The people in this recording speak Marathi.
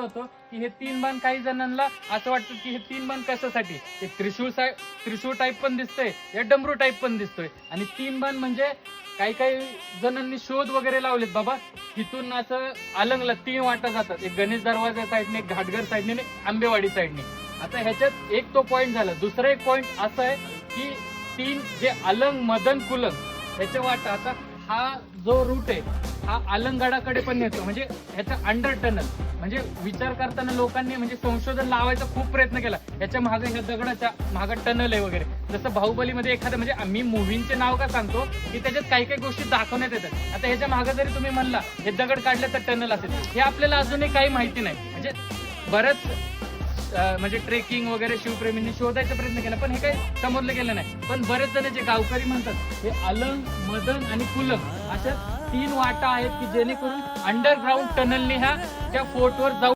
असं होतं की हे तीन बाण काही जणांना असं वाटतं की हे तीन बाण कशासाठी? ते त्रिशूळ साय त्रिशूळ टाईप पण दिसतंय या डमरू टाईप पण दिसतोय. आणि तीन बाण म्हणजे काही काही जणांनी शोध वगैरे लावलेत बाबा. तिथून असं अलंगला तीन वाटा जातात. एक गणेश दरवाजा साईडने एक घाटघर साईडने आणि आंबेवाडी साईडने आता ह्याच्यात एक तो पॉईंट झाला. दुसरा एक पॉईंट असा आहे की तीन जे अलंग मदन कुलंग ह्याच्या वाटा आता हा जो रूट आहे हा अलंगडाकडे पण नेतो. म्हणजे ह्याचं अंडर टनल म्हणजे विचार करताना लोकांनी म्हणजे संशोधन लावायचा खूप प्रयत्न केला. याच्या मागे ह्या दगडाच्या मागे टनल आहे वगैरे. जसं बाहुबलीमध्ये एखादं म्हणजे मी मुव्हींचे नाव का सांगतो की त्याच्यात काही काही गोष्टी दाखवण्यात येतात. आता ह्याच्या मागे जरी तुम्ही म्हणला हे दगड काढलं तर टनल असेल. हे आपल्याला अजूनही काही माहिती नाही. म्हणजे बरंच म्हणजे ट्रेकिंग वगैरे शिवप्रेमींनी शोधायचा प्रयत्न केला पण हे काही समजलं गेलं नाही. पण बरेच जण जे गावकरी म्हणतात हे अलंग मदन आणि कुलंग अशा तीन वाटा आहेत की जेणेकरून अंडरग्राऊंड टनलने ह्या त्या फोर्टवर जाऊ